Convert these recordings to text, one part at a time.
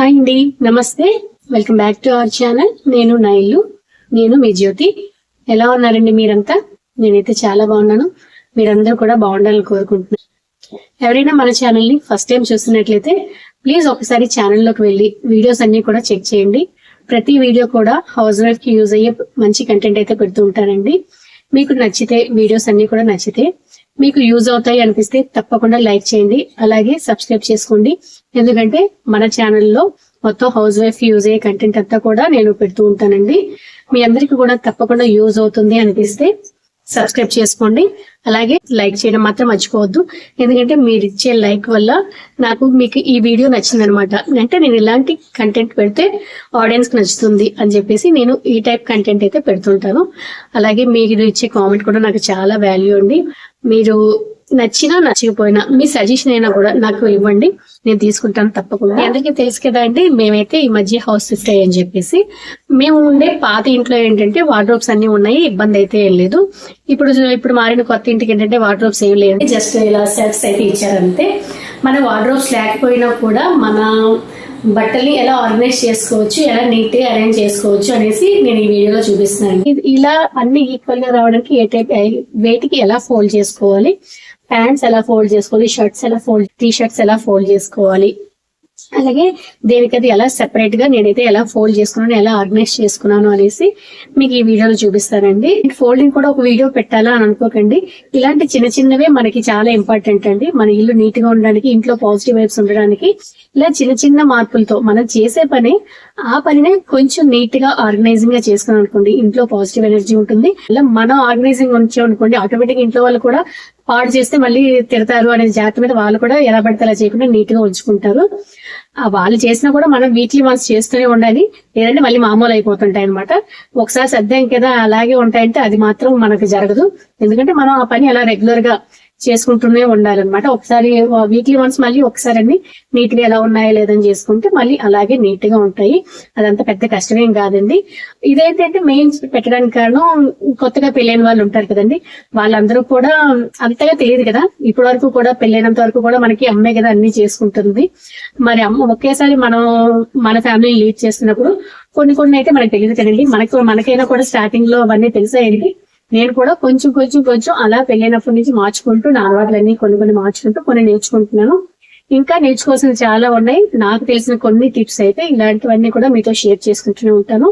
Hi అండి నమస్తే. Welcome back to our channel నేను నైలు నేను మీ జ్యోతి. ఎలా ఉన్నారండి మీరంతా? నేనైతే చాలా బాగున్నాను. మీరందరూ కూడా బాగుండాలని కోరుకుంటున్నాను. ఎవరైనా మన ఛానల్ని ఫస్ట్ టైం చూస్తున్నట్లయితే ప్లీజ్ ఒకసారి ఛానల్లోకి వెళ్ళి వీడియోస్ అన్ని కూడా చెక్ చేయండి. ప్రతి వీడియో కూడా హౌస్ వైఫ్కి యూజ్ అయ్యే మంచి కంటెంట్ అయితే పెడుతూ ఉంటానండి మీకు నచ్చితే వీడియోస్ అన్ని కూడా నచ్చితే మీకు యూజ్ అవుతాయి అనిపిస్తే తప్పకుండా లైక్ చేయండి. అలాగే సబ్స్క్రైబ్ చేసుకోండి. ఎందుకంటే మన ఛానల్లో మొత్తం హౌస్ వైఫ్ యూజ్ అయ్యే కంటెంట్ అంతా కూడా నేను పెడుతూ ఉంటానండి. మీ అందరికి కూడా తప్పకుండా యూజ్ అవుతుంది అనిపిస్తే సబ్స్క్రైబ్ చేసుకోండి. అలాగే లైక్ చేయడం మాత్రం మర్చిపోవద్దు. ఎందుకంటే మీరు ఇచ్చే లైక్ వల్ల నాకు మీకు ఈ వీడియో నచ్చింది అనమాట అంటే నేను ఇలాంటి కంటెంట్ పెడితే ఆడియన్స్కి నచ్చుతుంది అని చెప్పేసి నేను ఈ టైప్ కంటెంట్ అయితే పెడుతుంటాను. అలాగే మీరు ఇచ్చే కామెంట్ కూడా నాకు చాలా వాల్యూ అండి. మీరు నచ్చినా నచ్చకపోయినా మీ సజెషన్ అయినా కూడా నాకు ఇవ్వండి. నేను తీసుకుంటాను తప్పకుండా. అందరికీ తెలుసు కదా అండి మేమైతే ఈ మధ్య హౌస్ షిఫ్ట్ అయ్యని చెప్పేసి. మేము ఉండే పాత ఇంట్లో ఏంటంటే వార్డ్రోబ్స్ అన్ని ఉన్నాయి ఇబ్బంది అయితే ఏం లేదు. ఇప్పుడు ఇప్పుడు మారిన కొత్త ఇంటికి ఏంటంటే వార్డ్రోబ్స్ ఏం లేదు జస్ట్ ఇలా సెల్ఫ్స్ అయితే ఇచ్చారంతే. మన వార్డ్రోబ్స్ లేకపోయినా కూడా మన బట్టల్ని ఎలా ఆర్గనైజ్ చేసుకోవచ్చు ఎలా నీట్గా అరేంజ్ చేసుకోవచ్చు అనేసి నేను ఈ వీడియోలో చూపిస్తున్నాను. ఇది ఇలా అన్ని ఈక్వల్గా రావడానికి ఏ టైప్ వేటికి ఎలా ఫోల్డ్ చేసుకోవాలి ప్యాంట్స్ ఎలా ఫోల్డ్ చేసుకోవాలి షర్ట్స్ ఎలా ఫోల్డ్ టీ షర్ట్స్ ఎలా ఫోల్డ్ చేసుకోవాలి. అలాగే దేనికది ఎలా సెపరేట్గా నేనైతే ఎలా ఫోల్డ్ చేసుకున్నాను ఎలా ఆర్గనైజ్ చేసుకున్నాను అనేసి మీకు ఈ వీడియోలో చూపిస్తానండి. ఫోల్డింగ్ కూడా ఒక వీడియో పెట్టాలా అని అనుకోకండి. ఇలాంటి చిన్న చిన్నవే మనకి చాలా ఇంపార్టెంట్ అండి. మన ఇల్లు నీట్గా ఉండడానికి ఇంట్లో పాజిటివ్ వైబ్స్ ఉండడానికి ఇలా చిన్న చిన్న మార్పులతో మనం చేసే పని ఆ పనినే కొంచెం నీట్గా ఆర్గనైజింగ్గా చేసుకున్నాం అనుకోండి ఇంట్లో పాజిటివ్ ఎనర్జీ ఉంటుంది. ఇలా మనం ఆర్గనైజింగ్ ఉంచాం అనుకోండి ఆటోమేటిక్ ఇంట్లో వాళ్ళు కూడా పాడు చేస్తే మళ్ళీ తిడతారు అనే జాగ్రత్త మీద వాళ్ళు కూడా ఎలా పడితే అలా చేయకుండా నీట్గా ఉంచుకుంటారు వాళ్ళు చేసినా కూడా మనం వీక్లీ మంత్స్ చేస్తూనే ఉండాలి. లేదంటే మళ్ళీ మామూలు అయిపోతుంటాయి అనమాట ఒకసారి సర్దాం కదా అలాగే ఉంటాయంటే అది మాత్రం మనకు జరగదు. ఎందుకంటే మనం ఆ పని అలా రెగ్యులర్గా చేసుకుంటూనే ఉండాలన్నమాట. ఒకసారి వీక్లీ వన్స్ మళ్ళీ ఒకసారి అన్ని నీట్గా ఎలా ఉన్నాయో లేదని చేసుకుంటే మళ్ళీ అలాగే నీట్గా ఉంటాయి. అదంతా పెద్ద కష్టమేం కాదండి. ఇదైతే మెయిన్ పెట్టడానికి కారణం కొత్తగా పెళ్ళైన వాళ్ళు ఉంటారు కదండి. వాళ్ళందరూ కూడా అంతగా తెలియదు కదా. ఇప్పటి వరకు కూడా పెళ్ళైనంత వరకు కూడా మనకి అమ్మే కదా అన్ని చేసుకుంటుంది. మరి అమ్మ ఒకేసారి మనం మన ఫ్యామిలీ లీడ్ చేస్తున్నప్పుడు కొన్ని కొన్ని అయితే మనకు తెలియదు కదండి. మనకు మనకైనా కూడా స్టార్టింగ్లో అవన్నీ తెలిసాయండి. నేను కూడా కొంచెం కొంచెం కొంచెం అలా పెళ్ళైనప్పటి నుంచి మార్చుకుంటూ నా అలవాట్లన్నీ కొన్ని కొన్ని మార్చుకుంటూ కొన్ని నేర్చుకుంటున్నాను. ఇంకా నేర్చుకోవాల్సిన చాలా ఉన్నాయి. నాకు తెలిసిన కొన్ని టిప్స్ అయితే ఇలాంటివన్నీ కూడా మీతో షేర్ చేసుకుంటూనే ఉంటాను.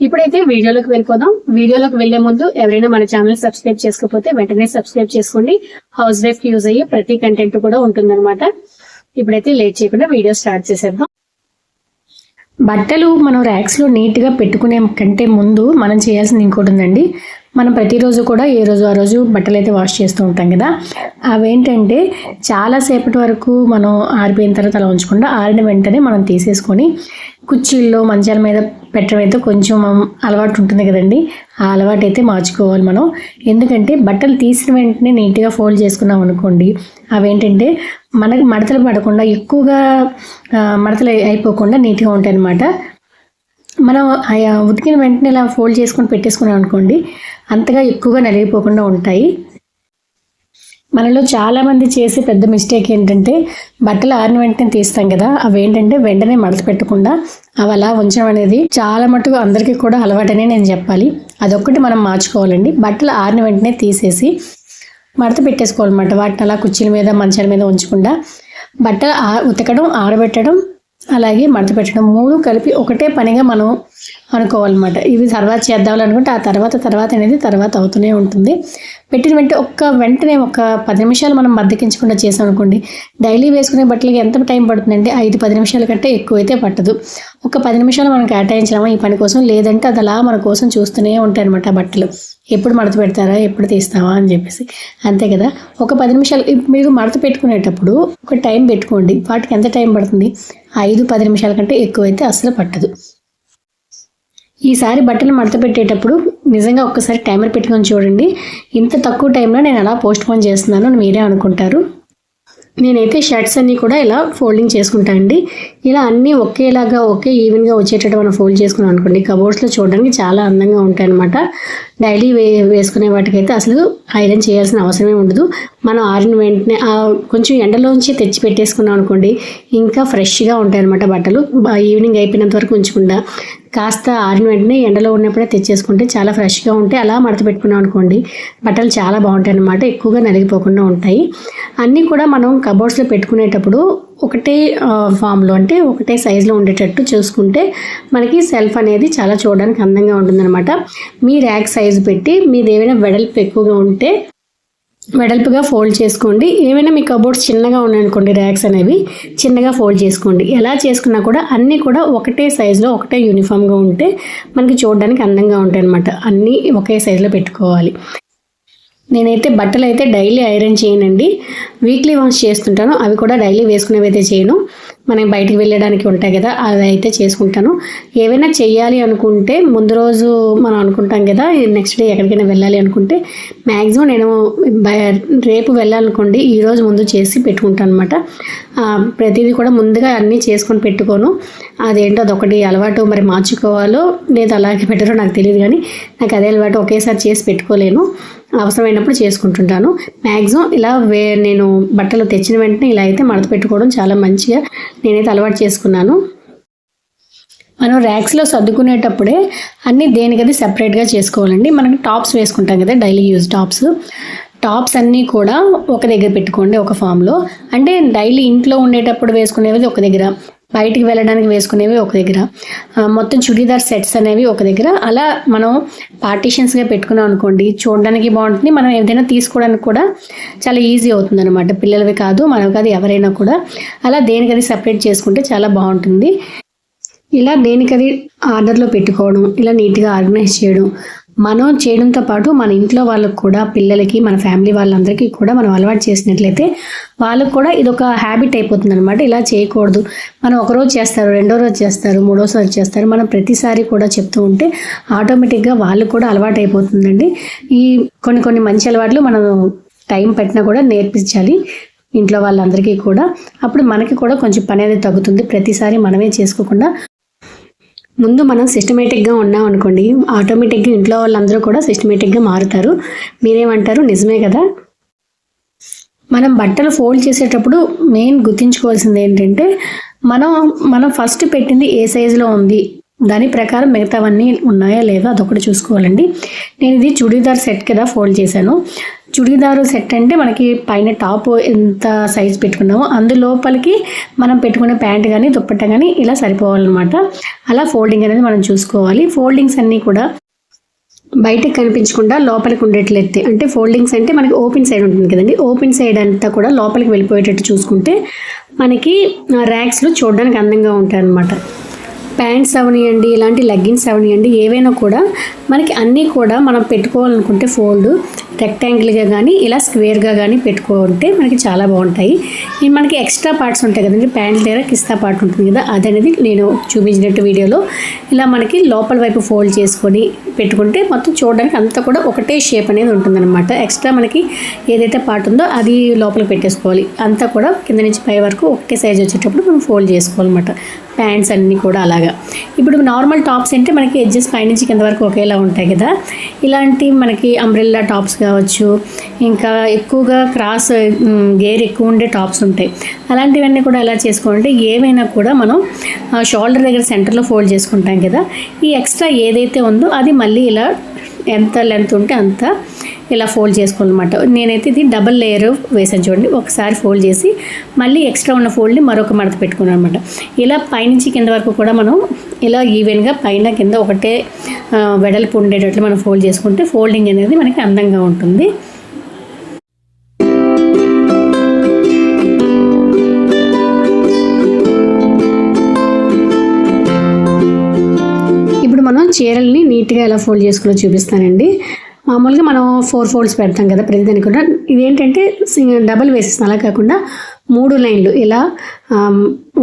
ఇప్పుడైతే వీడియోలోకి వెళ్ళిపోదాం. వీడియోలోకి వెళ్ళే ముందు ఎవరైనా మన ఛానల్ సబ్స్క్రైబ్ చేసుకోకపోతే వెంటనే సబ్స్క్రైబ్ చేసుకోండి. హౌస్ వైఫ్ యూజ్ అయ్యే ప్రతి కంటెంట్ కూడా ఉంటుందన్నమాట. ఇప్పుడైతే లేట్ చేయకుండా వీడియో స్టార్ట్ చేసేద్దాం. బట్టలు మనం ర్యాక్స్లో నీట్గా పెట్టుకునే కంటే ముందు మనం చేయాల్సింది ఇంకోటి ఉందండి. మనం ప్రతిరోజు కూడా ఏ రోజు ఆ రోజు బట్టలు అయితే వాష్ చేస్తూ ఉంటాం కదా. అవేంటంటే చాలాసేపటి వరకు మనం ఆరిపోయిన తర్వాత అలా ఉంచకుండా ఆరిన వెంటనే మనం తీసేసుకొని కుర్చీల్లో మంచాల మీద పెట్టడం అయితే కొంచెం అలవాటు ఉంటుంది కదండి. ఆ అలవాటు అయితే మార్చుకోవాలి మనం. ఎందుకంటే బట్టలు తీసిన వెంటనే నీట్గా ఫోల్డ్ చేసుకున్నాం అనుకోండి అవేంటంటే మనకి మడతలు పడకుండా ఎక్కువగా మడతలు అయిపోకుండా నీట్గా ఉంటాయి అన్నమాట మనం ఉతికిన వెంటనే ఇలా ఫోల్డ్ చేసుకొని పెట్టేసుకున్నాం అనుకోండి అంతగా ఎక్కువగా నలిగిపోకుండా ఉంటాయి. మనలో చాలామంది చేసే పెద్ద మిస్టేక్ ఏంటంటే బట్టలు ఆరిన వెంటనే తీస్తాం కదా అవి ఏంటంటే వెంటనే మడత పెట్టకుండా అవి అలా ఉంచడం అనేది చాలా మటుకు అందరికీ కూడా అలవాటనే నేను చెప్పాలి. అదొక్కటి మనం మార్చుకోవాలండి. బట్టలు ఆరిన వెంటనే తీసేసి మడత పెట్టేసుకోవాలన్నమాట. వాటిని అలా కుర్చీల మీద మంచాల మీద ఉంచకుండా బట్టలు ఉతకడం ఆరబెట్టడం అలాగే మడత పెట్టడం. మూడు కలిపి ఒకటే పనిగా మనం అనుకోవాలన్నమాట. ఇవి తర్వాత చేద్దాం అనుకుంటే ఆ తర్వాత తర్వాత అనేది తర్వాత అవుతూనే ఉంటుంది. పెట్టిన వెంటనే ఒక్క వెంటనే ఒక పది నిమిషాలు మనం బద్దకించకుండా చేసాం అనుకోండి డైలీ వేసుకునే బట్టలకి ఎంత టైం పడుతుందంటే ఐదు పది నిమిషాల కంటే ఎక్కువైతే పట్టదు. ఒక పది నిమిషాలు మనం కేటాయించామా ఈ పని కోసం? లేదంటే అది అలా మన కోసం చూస్తూనే ఉంటాయి అనమాట బట్టలు. ఎప్పుడు మడత పెడతారా? ఎప్పుడు తీస్తావా? అని చెప్పేసి. అంతే కదా? ఒక పది నిమిషాలు మీరు మడత పెట్టుకునేటప్పుడు ఒక టైం పెట్టుకోండి. వాటికి ఎంత టైం పడుతుంది? ఐదు పది నిమిషాల కంటే ఎక్కువైతే అసలు పట్టదు. ఈసారి బట్టలు మడత పెట్టేటప్పుడు నిజంగా ఒక్కసారి టైమర్ పెట్టుకొని చూడండి. ఇంత తక్కువ టైంలో నేను అలా పోస్ట్ పోన్ చేస్తున్నాను అని మీరే అనుకుంటారు. నేనైతే షర్ట్స్ అన్నీ కూడా ఇలా ఫోల్డింగ్ చేసుకుంటాను అండి. ఇలా అన్నీ ఒకేలాగా ఒకే ఈవెన్గా వచ్చేటట్టు మనం ఫోల్డ్ చేసుకున్నాం అనుకోండి కబోర్డ్స్లో చూడడానికి చాలా అందంగా ఉంటాయి అనమాట డైలీ వే వేసుకునే వాటికైతే అసలు ఐరన్ చేయాల్సిన అవసరమే ఉండదు. మనం ఆరిన వెంటనే కొంచెం ఎండలోంచి తెచ్చి పెట్టేసుకున్నాం అనుకోండి ఇంకా ఫ్రెష్గా ఉంటాయి అనమాట బట్టలు. ఈవినింగ్ అయిపోయినంత వరకు ఉంచకుండా. కాస్త ఆరిన వెంటనే ఎండలో ఉన్నప్పుడే తెచ్చేసుకుంటే చాలా ఫ్రెష్గా ఉంటే అలా మడత పెట్టుకున్నాం అనుకోండి బట్టలు చాలా బాగుంటాయి అన్నమాట. ఎక్కువగా నలిగిపోకుండా ఉంటాయి. అన్నీ కూడా మనం కబోర్డ్స్లో పెట్టుకునేటప్పుడు ఒకటే ఫామ్లో అంటే ఒకటే సైజులో ఉండేటట్టు చూసుకుంటే మనకి సెల్ఫ్ అనేది చాలా చూడడానికి అందంగా ఉంటుందన్నమాట. మీ ర్యాక్ సైజు పెట్టి మీది ఏమైనా వెడల్పు ఎక్కువగా ఉంటే వెడల్పుగా ఫోల్డ్ చేసుకోండి. ఏమైనా మీ కబోర్డ్స్ చిన్నగా ఉన్నాయనుకోండి ర్యాక్స్ అనేవి చిన్నగా ఫోల్డ్ చేసుకోండి. ఎలా చేసుకున్నా కూడా అన్నీ కూడా ఒకటే సైజులో ఒకటే యూనిఫామ్గా ఉంటే మనకి చూడడానికి అందంగా ఉంటాయి అనమాట అన్నీ ఒకే సైజులో పెట్టుకోవాలి. నేనైతే బట్టలు అయితే డైలీ ఐరన్ చేయనండి. వీక్లీ వాష్ చేస్తుంటాను. అవి కూడా డైలీ వేసుకునేవి అయితే చేయను. మనం బయటికి వెళ్ళడానికి ఉంటాయి కదా అవి అయితే చేసుకుంటాను. ఏవైనా చేయాలి అనుకుంటే ముందు రోజు మనం అనుకుంటాం కదా నెక్స్ట్ డే ఎక్కడికైనా వెళ్ళాలి అనుకుంటే మ్యాక్సిమం నేను రేపు వెళ్ళాలనుకోండి ఈరోజు ముందు చేసి పెట్టుకుంటాను అనమాట ప్రతిదీ కూడా ముందుగా అన్నీ చేసుకొని పెట్టుకోను. అదేంటో అదొకటి అలవాటు మరి మార్చుకోవాలో లేదా అలాగే పెట్టారో నాకు తెలియదు కానీ నాకు అదే అలవాటు ఒకేసారి చేసి పెట్టుకోలేను. అవసరమైనప్పుడు చేసుకుంటుంటాను. మ్యాక్సిమం ఇలా వే నేను బట్టలు తెచ్చిన వెంటనే ఇలా అయితే మడత పెట్టుకోవడం చాలా మంచిగా నేనైతే అలవాటు చేసుకున్నాను. మనం ర్యాక్స్లో సర్దుకునేటప్పుడే అన్నీ దేనికది సపరేట్గా చేసుకోవాలండి మనం టాప్స్ వేసుకుంటాం కదా డైలీ యూజ్ టాప్స్ టాప్స్ అన్నీ కూడా ఒక దగ్గర పెట్టుకోండి ఒక ఫామ్లో అంటే డైలీ ఇంట్లో ఉండేటప్పుడు వేసుకునేవి ఒక దగ్గర. బయటికి వెళ్ళడానికి వేసుకునేవి ఒక దగ్గర. మొత్తం చుడీదార్ సెట్స్ అనేవి ఒక దగ్గర. అలా మనం పార్టీషన్స్గా పెట్టుకున్నాం అనుకోండి చూడడానికి బాగుంటుంది. మనం ఏదైనా తీసుకోవడానికి కూడా చాలా ఈజీ అవుతుంది అనమాట పిల్లలవి కాదు మనవి కాదు ఎవరైనా కూడా. అలా దేనికది సపరేట్ చేసుకుంటే చాలా బాగుంటుంది. ఇలా దేనికది ఆర్డర్లో పెట్టుకోవడం ఇలా నీట్గా ఆర్గనైజ్ చేయడం మనం చేయడంతో పాటు మన ఇంట్లో వాళ్ళకు కూడా పిల్లలకి మన ఫ్యామిలీ వాళ్ళందరికీ కూడా మనం అలవాటు చేసినట్లయితే వాళ్ళకు కూడా ఇది ఒక హ్యాబిట్ అయిపోతుంది అనమాట ఇలా చేయకూడదు. మనం ఒక రోజు చేస్తారు రెండో రోజు చేస్తారు మూడోసారి చేస్తారు. మనం ప్రతిసారి కూడా చెప్తూ ఉంటే ఆటోమేటిక్గా వాళ్ళకు కూడా అలవాటు అయిపోతుందండి. ఈ కొన్ని కొన్ని మంచి అలవాట్లు మనం టైం పెట్టినా కూడా నేర్పించాలి ఇంట్లో వాళ్ళందరికీ కూడా. అప్పుడు మనకి కూడా కొంచెం పని అనేది తగ్గుతుంది. ప్రతిసారి మనమే చేసుకోకుండా ముందు మనం సిస్టమేటిక్గా ఉన్నాం అనుకోండి ఆటోమేటిక్గా ఇంట్లో వాళ్ళందరూ కూడా సిస్టమేటిక్గా మారుతారు. మీరేమంటారు? నిజమే కదా? మనం బట్టలు ఫోల్డ్ చేసేటప్పుడు మెయిన్ గుర్తుంచుకోవాల్సింది ఏంటంటే మనం మనం ఫస్ట్ పెట్టింది ఏ సైజులో ఉంది? దాని ప్రకారం మిగతావన్నీ ఉన్నాయా లేదా అదొకటి చూసుకోవాలండి. నేను ఇది చుడీదార్ సెట్ కింద ఫోల్డ్ చేశాను. చుడీదారు సెట్ అంటే మనకి పైన టాప్ ఎంత సైజ్ పెట్టుకున్నామో అందులోపలికి మనం పెట్టుకునే ప్యాంట్ కానీ దుప్పట్ట కానీ ఇలా సరిపోవాలన్నమాట. అలా ఫోల్డింగ్ అనేది మనం చూసుకోవాలి. ఫోల్డింగ్స్ అన్నీ కూడా బయటకు కనిపించకుండా లోపలికి ఉండేట్లయితే అంటే ఫోల్డింగ్స్ అంటే మనకి ఓపెన్ సైడ్ ఉంటుంది కదండి. ఓపెన్ సైడ్ అంతా కూడా లోపలికి వెళ్ళిపోయేటట్టు చూసుకుంటే మనకి ర్యాక్స్లో చూడడానికి అందంగా ఉంటాయి అన్నమాట ప్యాంట్స్ అవనియండి ఇలాంటి లెగ్గిన్స్ అవనియండి ఏవైనా కూడా మనకి అన్నీ కూడా మనం పెట్టుకోవాలనుకుంటే ఫోల్డ్ రెక్టాంగిల్గా కానీ ఇలా స్క్వేర్గా కానీ పెట్టుకుంటే మనకి చాలా బాగుంటాయి. ఇవి మనకి ఎక్స్ట్రా పార్ట్స్ ఉంటాయి కదండి ప్యాంట్ దగ్గర కిస్తా పార్ట్ ఉంటుంది కదా అదనేది నేను చూపించినట్టు వీడియోలో. ఇలా మనకి లోపల వైపు ఫోల్డ్ చేసుకొని పెట్టుకుంటే మొత్తం చూడడానికి అంతా కూడా ఒకటే షేప్ అనేది ఉంటుందన్నమాట. ఎక్స్ట్రా మనకి ఏదైతే పార్ట్ ఉందో అది లోపల పెట్టేసుకోవాలి. అంతా కూడా కింద నుంచి పై వరకు ఒకటే సైజ్ వచ్చేటప్పుడు మనం ఫోల్డ్ చేసుకోవాలన్నమాట. ప్యాంట్స్ అన్నీ కూడా అలాగా. ఇప్పుడు నార్మల్ టాప్స్ అంటే మనకి ఎడ్జెస్ పైనుంచి కింద వరకు ఒకేలా ఉంటాయి కదా. ఇలాంటి మనకి అంబ్రెల్లా టాప్స్ కావచ్చు ఇంకా ఎక్కువగా క్రాస్ గేర్ ఎక్కువ ఉండే టాప్స్ ఉంటాయి. అలాంటివన్నీ కూడా ఎలా చేసుకోవాలంటే ఏవైనా కూడా మనం షోల్డర్ దగ్గర సెంటర్లో ఫోల్డ్ చేసుకుంటాం కదా. ఈ ఎక్స్ట్రా ఏదైతే ఉందో అది మళ్ళీ ఇలా ఎంత లెంత్ ఉంటే అంత ఇలా ఫోల్డ్ చేసుకోవాలన్నమాట. నేనైతే ఇది డబల్ లేయర్ వేసాను చూడండి. ఒకసారి ఫోల్డ్ చేసి మళ్ళీ ఎక్స్ట్రా ఉన్న ఫోల్డ్ని మరొక మడత పెట్టుకున్నాను అనమాట ఇలా పైనుంచి కింద వరకు కూడా మనం ఇలా ఈవెన్గా పైన కింద ఒకటే వెడల్పు ఉండేటట్లు మనం ఫోల్డ్ చేసుకుంటే ఫోల్డింగ్ అనేది మనకి అందంగా ఉంటుంది. ఇప్పుడు మనం చీరల్ని నీట్గా ఎలా ఫోల్డ్ చేసుకోవాలో చూపిస్తానండి. మామూలుగా మనం ఫోర్ ఫోల్డ్స్ పెడతాం కదా ప్రతిదానికి కూడా. ఇదేంటంటే సింగిల్ డబల్ వేసేసిన అలా కాకుండా మూడు లైన్లు ఇలా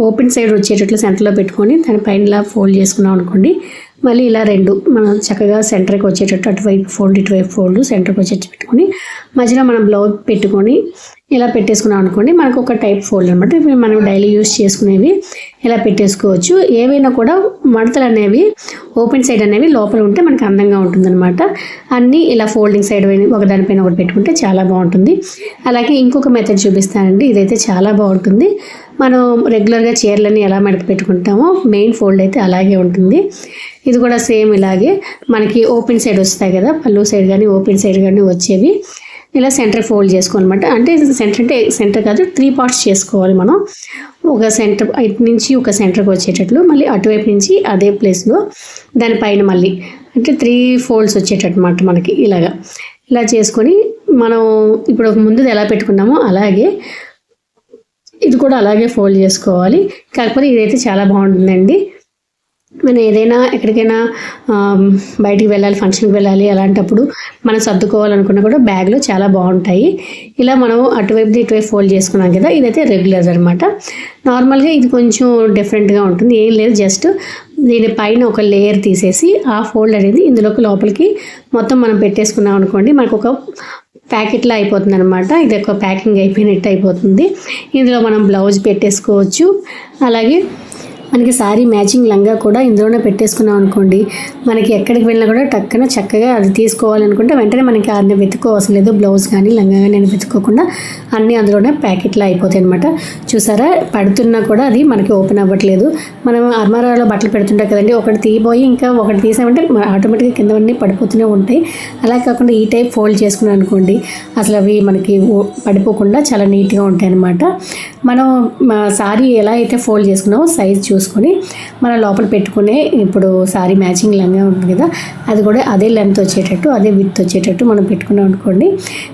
ఓపెన్ సైడ్ వచ్చేటట్లు సెంటర్లో పెట్టుకొని దానిపైన ఇలా ఫోల్డ్ చేసుకున్నాం అనుకోండి మళ్ళీ ఇలా రెండు మనం చక్కగా సెంటర్కి వచ్చేటట్టు అటువైపు ఫోల్డ్ ఇటువైపు ఫోల్డ్ సెంటర్కి వచ్చేసి పెట్టుకొని మధ్యలో మనం బ్లౌజ్ పెట్టుకొని ఇలా పెట్టేసుకున్నాం అనుకోండి మనకు ఒక టైప్ ఫోల్డ్ అనమాట ఇవి మనం డైలీ యూస్ చేసుకునేవి ఇలా పెట్టేసుకోవచ్చు. ఏవైనా కూడా మడతలు అనేవి ఓపెన్ సైడ్ అనేవి లోపల ఉంటే మనకు అందంగా ఉంటుందన్నమాట. అన్నీ ఇలా ఫోల్డింగ్ సైడ్ ఒక దానిపైన ఒకటి పెట్టుకుంటే చాలా బాగుంటుంది. అలాగే ఇంకొక మెథడ్ చూపిస్తానండి. ఇదైతే చాలా బాగుంటుంది. మనం రెగ్యులర్గా చీరలని ఎలా మడత పెట్టుకుంటామో మెయిన్ ఫోల్డ్ అయితే అలాగే ఉంటుంది. ఇది కూడా సేమ్ ఇలాగే. మనకి ఓపెన్ సైడ్ వస్తాయి కదా పళ్ళు సైడ్ కానీ ఓపెన్ సైడ్ కానీ వచ్చేవి. ఇలా సెంటర్ ఫోల్డ్ చేసుకోవాలన్నమాట. అంటే సెంటర్ అంటే సెంటర్ కాదు త్రీ పార్ట్స్ చేసుకోవాలి మనం. ఒక సెంటర్ ఇటు నుంచి ఒక సెంటర్కి వచ్చేటట్లు మళ్ళీ అటువైపు నుంచి అదే ప్లేస్లో దానిపైన మళ్ళీ. అంటే త్రీ ఫోల్డ్స్ వచ్చేటట్టు అనమాట మనకి ఇలాగా. ఇలా చేసుకొని మనం ఇప్పుడు ముందు ఎలా పెట్టుకున్నామో అలాగే ఇది కూడా అలాగే ఫోల్డ్ చేసుకోవాలి. కాకపోతే ఇదైతే చాలా బాగుంటుందండి. మనం ఏదైనా ఎక్కడికైనా బయటికి వెళ్ళాలి ఫంక్షన్కి వెళ్ళాలి అలాంటప్పుడు మనం సర్దుకోవాలనుకున్నా కూడా బ్యాగ్లో చాలా బాగుంటాయి. ఇలా మనం అటువైపు ఇటువైపు ఫోల్డ్ చేసుకున్నాం కదా ఇదైతే రెగ్యులర్ అనమాట నార్మల్గా ఇది కొంచెం డిఫరెంట్గా ఉంటుంది. ఏం లేదు జస్ట్ దీని పైన ఒక లేయర్ తీసేసి ఆ ఫోల్డ్ అనేది ఇందులోకి లోపలికి మొత్తం మనం పెట్టేసుకున్నాం అనుకోండి మనకు ఒక ప్యాకెట్లో అయిపోతుంది అనమాట ఇది ఒక ప్యాకింగ్ అయిపోయినట్టు అయిపోతుంది. ఇందులో మనం బ్లౌజ్ పెట్టేసుకోవచ్చు. అలాగే మనకి శారీ మ్యాచింగ్ లంగా కూడా ఇందులోనే పెట్టేసుకున్నాం అనుకోండి మనకి ఎక్కడికి వెళ్ళినా కూడా టక్కన చక్కగా అది తీసుకోవాలనుకుంటే వెంటనే మనకి అన్ని వెతుకోవసం లేదు బ్లౌజ్ కానీ లంగా కానీ అని వెతుక్కోకుండా అన్నీ అందులోనే ప్యాకెట్లో అయిపోతాయి అనమాట చూసారా? పడుతున్నా కూడా అది మనకి ఓపెన్ అవ్వట్లేదు. మనం అర్మారాలో బట్టలు పెడుతుంటాం కదండి ఒకటి తీయబోయి ఇంకా ఒకటి తీసామంటే ఆటోమేటిక్గా కిందవన్నీ పడిపోతూనే ఉంటాయి. అలా కాకుండా ఈ టైప్ ఫోల్డ్ చేసుకున్నాం అనుకోండి అసలు అవి మనకి పడిపోకుండా చాలా నీట్గా ఉంటాయి అనమాట మనం సారీ ఎలా అయితే ఫోల్డ్ చేసుకున్నామో సైజ్ చూసుకొని మన లోపల పెట్టుకునే ఇప్పుడు సారీ మ్యాచింగ్ లంగా ఉంటుంది కదా అది కూడా అదే లెంత్ వచ్చేటట్టు అదే విత్ వచ్చేటట్టు మనం పెట్టుకున్నాం అనుకోండి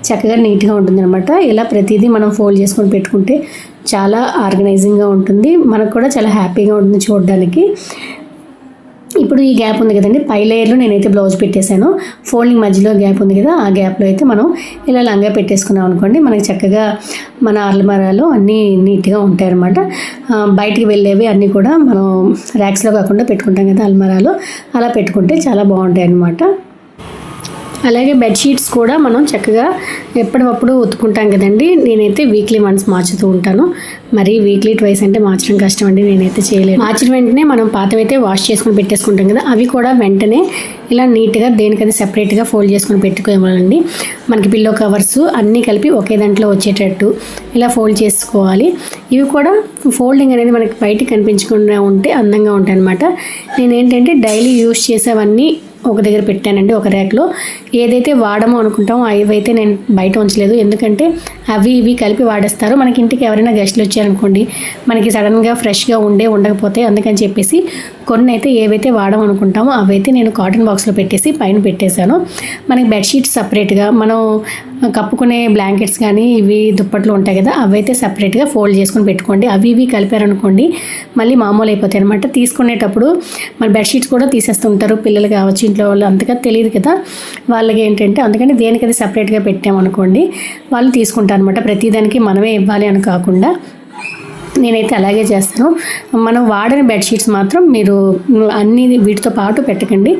చక్కగా నీట్గా ఉంటుంది అనమాట ఇలా ప్రతిదీ మనం ఫోల్డ్ చేసుకొని పెట్టుకుంటే చాలా ఆర్గనైజింగ్గా ఉంటుంది. మనకు కూడా చాలా హ్యాపీగా ఉంటుంది చూడడానికి. ఇప్పుడు ఈ గ్యాప్ ఉంది కదండి. పై లేయర్లో నేనైతే బ్లౌజ్ పెట్టేశాను. ఫోల్డింగ్ మధ్యలో గ్యాప్ ఉంది కదా ఆ గ్యాప్లో అయితే మనం ఇలా లంగా పెట్టేసుకున్నాం అనుకోండి. మనకి చక్కగా మన అల్మరాలో అన్నీ నీట్గా ఉంటాయి అనమాట బయటికి వెళ్ళేవి అన్నీ కూడా మనం ర్యాక్స్లో కాకుండా పెట్టుకుంటాం కదా అల్మరాలు. అలా పెట్టుకుంటే చాలా బాగుంటాయి అన్నమాట అలాగే బెడ్షీట్స్ కూడా మనం చక్కగా ఎప్పటికప్పుడు ఉతుకుంటాం కదండి. నేనైతే వీక్లీ వన్స్ మార్చుతూ ఉంటాను. మరి వీక్లీ ట్వైస్ అంటే మార్చడం కష్టం అండి నేనైతే చేయలేదు. మార్చిన వెంటనే మనం పాతవైతే వాష్ చేసుకొని పెట్టేసుకుంటాం కదా అవి కూడా వెంటనే ఇలా నీట్గా దేనికది సెపరేట్గా ఫోల్డ్ చేసుకుని పెట్టుకోవాలండి. మనకి పిల్లో కవర్స్ అన్నీ కలిపి ఒకే దాంట్లో వచ్చేటట్టు ఇలా ఫోల్డ్ చేసుకోవాలి. ఇవి కూడా ఫోల్డింగ్ అనేది మనకి బయటికి కనిపించకుండా ఉంటే అందంగా ఉంటాయి అనమాట నేనేంటంటే డైలీ యూస్ చేసేవన్నీ ఒక దగ్గర పెట్టానండి ఒక ర్యాక్లో. ఏదైతే వాడమో అనుకుంటామో అవైతే నేను బయట ఉంచలేదు. ఎందుకంటే అవి ఇవి కలిపి వాడేస్తారు. మనకి ఇంటికి ఎవరైనా గెస్ట్లు వచ్చారనుకోండి మనకి సడన్గా ఫ్రెష్గా ఉండే ఉండకపోతే అందుకని చెప్పేసి కొన్ని అయితే ఏవైతే వాడమో అనుకుంటామో అవైతే నేను కాటన్ బాక్స్లో పెట్టేసి పైన పెట్టేశాను. మనకి బెడ్షీట్ సపరేట్గా మనం కప్పుకునే బ్లాంకెట్స్ కానీ ఇవి దుప్పట్లు ఉంటాయి కదా అవైతే సపరేట్గా ఫోల్డ్ చేసుకొని పెట్టుకోండి. అవి ఇవి కలిపారనుకోండి మళ్ళీ మామూలు అయిపోతాయి అనమాట తీసుకునేటప్పుడు మరి బెడ్షీట్స్ కూడా తీసేస్తుంటారు పిల్లలు కావచ్చు ఇంట్లో వాళ్ళు అంతగా తెలియదు కదా. వాళ్ళకి ఏంటంటే అందుకని దేనికది సపరేట్గా పెట్టామనుకోండి వాళ్ళు తీసుకుంటారు అనమాట ప్రతిదానికి మనమే ఇవ్వాలి అని కాకుండా నేనైతే అలాగే చేస్తాను. మనం వాడిన బెడ్షీట్స్ మాత్రం మీరు అన్ని వీటితో పాటు పెట్టకండి.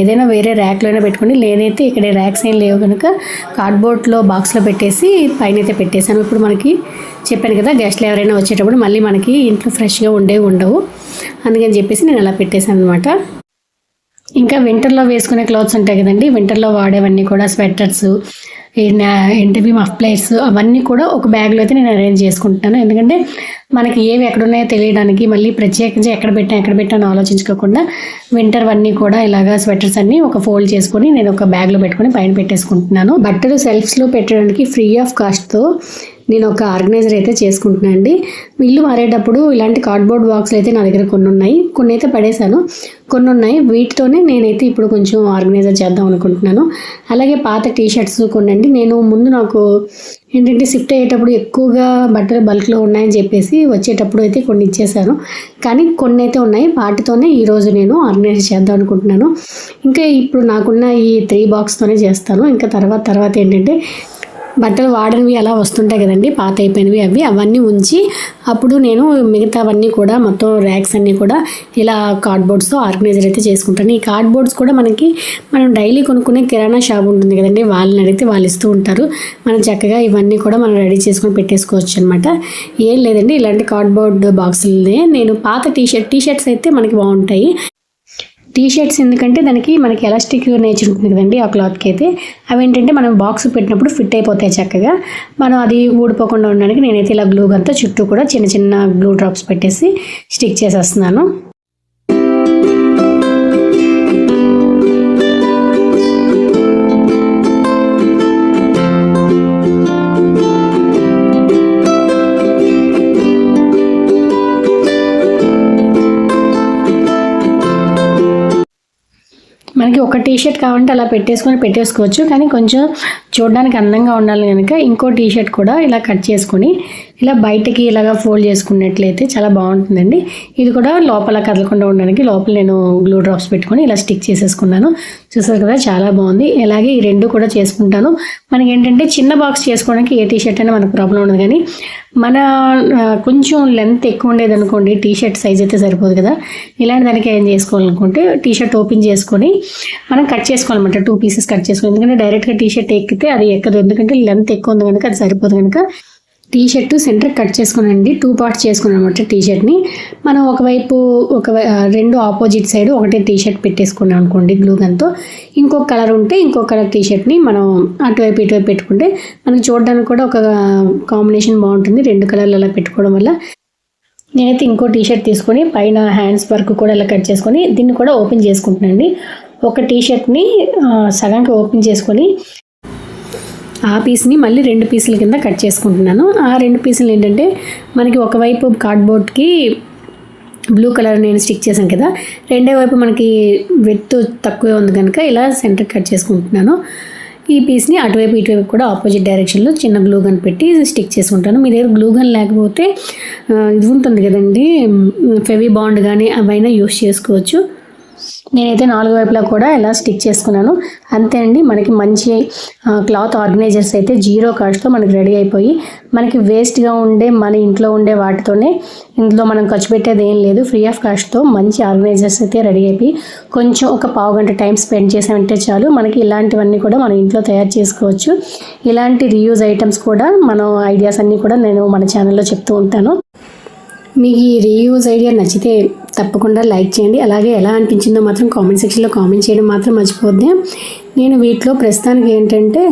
ఏదైనా వేరే ర్యాక్లోనే పెట్టుకోండి. లేనైతే ఇక్కడ ర్యాక్స్ ఏం లేవు కనుక కార్డ్బోర్డ్లో బాక్స్లో పెట్టేసి పైన అయితే పెట్టేశాను. ఇప్పుడు మనకి చెప్పాను కదా గెస్ట్లు ఎవరైనా వచ్చేటప్పుడు మళ్ళీ మనకి ఇంట్లో ఫ్రెష్గా ఉండేవి ఉండవు. అందుకని చెప్పేసి నేను అలా పెట్టేశాను అనమాట ఇంకా వింటర్లో వేసుకునే క్లాత్స్ ఉంటాయి కదండి. వింటర్లో వాడేవన్నీ కూడా స్వెటర్స్ ఏంటివి మఫ్లైట్స్ అవన్నీ కూడా ఒక బ్యాగ్లో అయితే నేను అరేంజ్ చేసుకుంటాను ఎందుకంటే మనకి ఏవి ఎక్కడున్నాయో తెలియడానికి మళ్ళీ ప్రత్యేకించి ఎక్కడ పెట్టా ఎక్కడ పెట్టాను ఆలోచించుకోకుండా వింటర్ అన్నీ కూడా ఇలాగా స్వెటర్స్ అన్నీ ఒక ఫోల్డ్ చేసుకొని నేను ఒక బ్యాగ్లో పెట్టుకొని పైన పెట్టేసుకుంటున్నాను. బట్టలు సెల్ఫ్స్లో పెట్టడానికి ఫ్రీ ఆఫ్ కాస్ట్తో నేను ఒక ఆర్గనైజర్ అయితే చేసుకుంటున్నాను అండి. ఇల్లు మారేటప్పుడు ఇలాంటి కార్డ్బోర్డ్ బాక్స్లు అయితే నా దగ్గర కొన్ని ఉన్నాయి కొన్ని అయితే పడేశాను. కొన్ని ఉన్నాయి వీటితోనే నేనైతే ఇప్పుడు కొంచెం ఆర్గనైజర్ చేద్దాం అనుకుంటున్నాను. అలాగే పాత టీ షర్ట్స్ నేను ముందు నాకు ఏంటంటే షిఫ్ట్ అయ్యేటప్పుడు ఎక్కువగా బట్టలు బల్క్లో ఉన్నాయని చెప్పేసి వచ్చేటప్పుడు అయితే కొన్ని ఇచ్చేసాను కానీ కొన్ని అయితే ఉన్నాయి. వాటితోనే ఈరోజు నేను ఆర్గనైజ్ చేద్దాం అనుకుంటున్నాను. ఇంకా ఇప్పుడు నాకున్న ఈ త్రీ బాక్స్తోనే చేస్తాను. ఇంకా తర్వాత తర్వాత ఏంటంటే బట్టలు వాడనివి అలా వస్తుంటాయి కదండి పాత అయిపోయినవి అవి. అవన్నీ ఉంచి అప్పుడు నేను మిగతావన్నీ కూడా మొత్తం ర్యాక్స్ అన్నీ కూడా ఇలా కార్డ్బోర్డ్స్తో ఆర్గనైజర్ అయితే చేసుకుంటాను. ఈ కార్డ్బోర్డ్స్ కూడా మనకి మనం డైలీ కొనుక్కునే కిరాణా షాప్ ఉంటుంది కదండి వాళ్ళని అడిగితే వాళ్ళు ఇస్తూ ఉంటారు. మనం చక్కగా ఇవన్నీ కూడా మనం రెడీ చేసుకొని పెట్టేసుకోవచ్చు అనమాట ఏం లేదండి ఇలాంటి కార్డ్బోర్డ్ బాక్సులనే నేను పాత టీ షర్ట్ టీ షర్ట్స్ అయితే మనకి బాగుంటాయి. టీ షర్ట్స్ ఎందుకంటే దానికి మనకి ఎలాస్టిక్ నేచర్ ఉంటుంది కదండి ఆ క్లాత్కి అయితే. అవి ఏంటంటే మనం బాక్స్ పెట్టినప్పుడు ఫిట్ అయిపోతాయి చక్కగా. మనం అది ఊడిపోకుండా ఉండడానికి నేనైతే ఇలా గ్లూ అంతా చుట్టూ కూడా చిన్న చిన్న గ్లూ డ్రాప్స్ పెట్టేసి స్టిక్ చేసేస్తున్నాను. మనకి ఒక టీ షర్ట్ కావాలంటే అలా పెట్టేసుకొని పెట్టేసుకోవచ్చు. కానీ కొంచెం చూడడానికి అందంగా ఉండాలి కనుక ఇంకో టీ షర్ట్ కూడా ఇలా కట్ చేసుకొని ఇలా బయటకి ఇలాగా ఫోల్డ్ చేసుకున్నట్లయితే చాలా బాగుంటుందండి. ఇది కూడా లోపల కదలకుండా ఉండడానికి లోపల నేను గ్లూ డ్రాప్స్ పెట్టుకొని ఇలా స్టిక్ చేసేసుకున్నాను. చూసారు కదా చాలా బాగుంది. అలాగే ఈ రెండు కూడా చేసుకుంటాను. మనకి ఏంటంటే చిన్న బాక్స్ చేసుకోవడానికి ఏ టీ షర్ట్ అయినా మనకు ప్రాబ్లం ఉండదు కానీ మన కొంచెం లెంత్ ఎక్కువ ఉండేది అనుకోండి టీ షర్ట్ సైజ్ అయితే సరిపోదు కదా. ఇలాంటి దానికి ఏం చేసుకోవాలనుకుంటే టీ షర్ట్ ఓపెన్ చేసుకొని మనం కట్ చేసుకోవాలన్నమాట. టూ పీసెస్ కట్ చేసుకోవాలి. ఎందుకంటే డైరెక్ట్గా టీ షర్ట్ ఎక్కితే అది ఎక్కదు. ఎందుకంటే లెంత్ ఎక్కువ ఉంది కనుక అది సరిపోదు కనుక టీ షర్ట్ సెంటర్ కట్ చేసుకునండి టూ పార్ట్స్ చేసుకుని అనమాట టీ షర్ట్ని మనం ఒకవైపు ఒక రెండు ఆపోజిట్ సైడ్ ఒకటే టీ షర్ట్ పెట్టేసుకున్నాం అనుకోండి గ్లూ గన్తో ఇంకొక కలర్ ఉంటే ఇంకొక కలర్ టీ షర్ట్ని మనం అటువైపు ఇటువైపు పెట్టుకుంటే మనకి చూడడానికి కూడా ఒక కాంబినేషన్ బాగుంటుంది. రెండు కలర్లు అలా పెట్టుకోవడం వల్ల నేనైతే ఇంకో టీ షర్ట్ తీసుకొని పైన హ్యాండ్స్ వర్క్ కూడా ఇలా కట్ చేసుకొని దీన్ని కూడా ఓపెన్ చేసుకుంటున్నానండి. ఒక టీ షర్ట్ని సగంకి సగానికి ఓపెన్ చేసుకొని ఆ పీస్ని మళ్ళీ రెండు పీసుల కింద కట్ చేసుకుంటున్నాను. ఆ రెండు పీసులు ఏంటంటే మనకి ఒకవైపు కార్డ్బోర్డ్కి బ్లూ కలర్ నేను స్టిక్ చేశాను కదా రెండో వైపు మనకి వెత్ తక్కువే ఉంది కనుక ఇలా సెంటర్ కట్ చేసుకుంటున్నాను. ఈ పీస్ని అటువైపు ఇటువైపు కూడా ఆపోజిట్ డైరెక్షన్లో చిన్న గ్లూ గన్ పెట్టి స్టిక్ చేసుకుంటాను. మీ దగ్గర గ్లూ గన్ లేకపోతే ఇది ఉంటుంది కదండి ఫెవీ బాండ్ కానీ అవైనా యూస్ చేసుకోవచ్చు. నేనైతే నాలుగు వైపులా కూడా ఇలా స్టిక్ చేసుకున్నాను అంతే అండి. మనకి మంచి క్లాత్ ఆర్గనైజర్స్ అయితే జీరో కాస్ట్తో మనకి రెడీ అయిపోయి మనకి వేస్ట్గా ఉండే మన ఇంట్లో ఉండే వాటితోనే ఇందులో మనం ఖర్చు పెట్టేది ఏం లేదు. ఫ్రీ ఆఫ్ కాస్ట్తో మంచి ఆర్గనైజర్స్ అయితే రెడీ అయిపోయి కొంచెం ఒక పావు గంట టైం స్పెండ్ చేసామంటే చాలు. మనకి ఇలాంటివన్నీ కూడా మనం ఇంట్లో తయారు చేసుకోవచ్చు. ఇలాంటి రీయూజ్ ఐటమ్స్ కూడా మనం ఐడియాస్ అన్నీ కూడా నేను మన ఛానల్లో చెప్తూ ఉంటాను. మీకు ఈ రీయూజ్ ఐడియా నచ్చితే తప్పకుండా లైక్ చేయండి. అలాగే ఎలా అనిపించిందో మాత్రం కామెంట్ సెక్షన్లో కామెంట్ చేయడం మాత్రం మర్చిపోద్ది నేను వీటిలో ప్రస్తుతానికి ఏంటంటే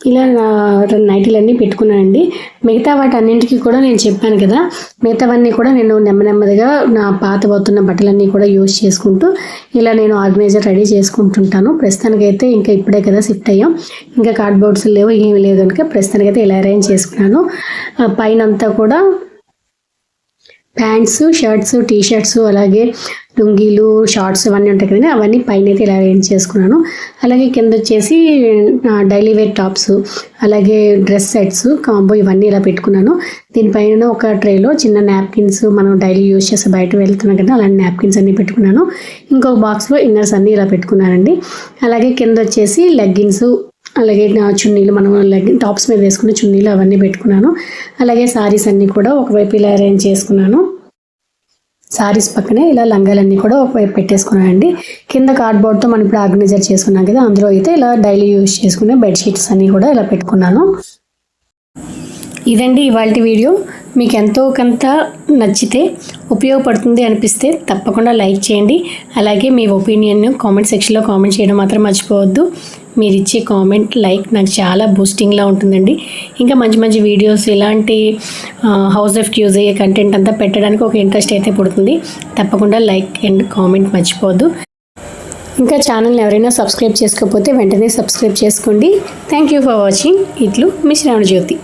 ఇలా నా రెండు నైటీలన్నీ పెట్టుకున్నానండి. మిగతా వాటి అన్నింటికి కూడా నేను చెప్పాను కదా. మిగతావన్నీ కూడా నేను నెమ్మ నెమ్మదిగా నా పాత పోతున్న బట్టలన్నీ కూడా యూజ్ చేసుకుంటూ ఇలా నేను ఆర్గనైజర్ రెడీ చేసుకుంటుంటాను. ప్రస్తుతానికైతే ఇంకా ఇప్పుడే కదా షిఫ్ట్ అయ్యాం. ఇంకా కార్డ్బోర్డ్స్ లేవు ఏమి లేవు కనుక ప్రస్తుతానికైతే ఇలా అరేంజ్ చేసుకున్నాను. పైన అంతా కూడా ప్యాంట్స్ షర్ట్స్ టీ షర్ట్స్ అలాగే లుంగీలు షార్ట్స్ అవన్నీ ఉంటాయి కదండి. అవన్నీ పైన అయితే ఇలా అరేంజ్ చేసుకున్నాను. అలాగే కింద వచ్చేసి డైలీ వేర్ టాప్స్ అలాగే డ్రెస్ సెట్స్ కాంబో ఇవన్నీ ఇలా పెట్టుకున్నాను. దీనిపైన ఒక ట్రేలో చిన్న నాప్కిన్స్ మనం డైలీ యూజ్ చేసి బయట వెళ్తున్నాం కదా అలాంటి నాప్కిన్స్ అన్నీ పెట్టుకున్నాను. ఇంకొక బాక్స్లో ఇన్నర్స్ అన్నీ ఇలా పెట్టుకున్నానండి. అలాగే కింద వచ్చేసి లెగ్గిన్స్ అలాగే నా చున్నీలు మనం లెగ్ టాప్స్ మీద వేసుకున్న చున్నీలు అవన్నీ పెట్టుకున్నాను. అలాగే సారీస్ అన్నీ కూడా ఒకవైపు ఇలా అరేంజ్ చేసుకున్నాను. సారీస్ పక్కనే ఇలా లంగాలన్నీ కూడా ఒకవైపు పెట్టేసుకున్నానండి కింద కార్డ్బోర్డ్తో మనం ఇప్పుడు ఆర్గనైజర్ చేసుకున్నాం కదా అందులో అయితే ఇలా డైలీ యూజ్ చేసుకునే బెడ్షీట్స్ అన్నీ కూడా ఇలా పెట్టుకున్నాను. ఇదండి ఇవాళ వీడియో. మీకు ఎంతో కొంత నచ్చితే ఉపయోగపడుతుంది అనిపిస్తే తప్పకుండా లైక్ చేయండి. అలాగే మీ ఒపీనియన్ను కామెంట్ సెక్షన్లో కామెంట్ చేయడం మాత్రం మర్చిపోవద్దు. మీరు ఇచ్చే కామెంట్ లైక్ నాకు చాలా బూస్టింగ్లా ఉంటుందండి. ఇంకా మంచి మంచి వీడియోస్ ఇలాంటి హౌస్ ఆఫ్ యూజ్ అయ్యే కంటెంట్ అంతా పెట్టడానికి ఒక ఇంట్రెస్ట్ అయితే పుడుతుంది. తప్పకుండా లైక్ అండ్ కామెంట్ మర్చిపోవద్దు. ఇంకా ఛానల్ని ఎవరైనా సబ్స్క్రైబ్ చేసుకోకపోతే వెంటనే సబ్స్క్రైబ్ చేసుకోండి. థ్యాంక్ యూ ఫర్ వాచింగ్ ఇట్లు మీ శ్రావణ జ్యోతి.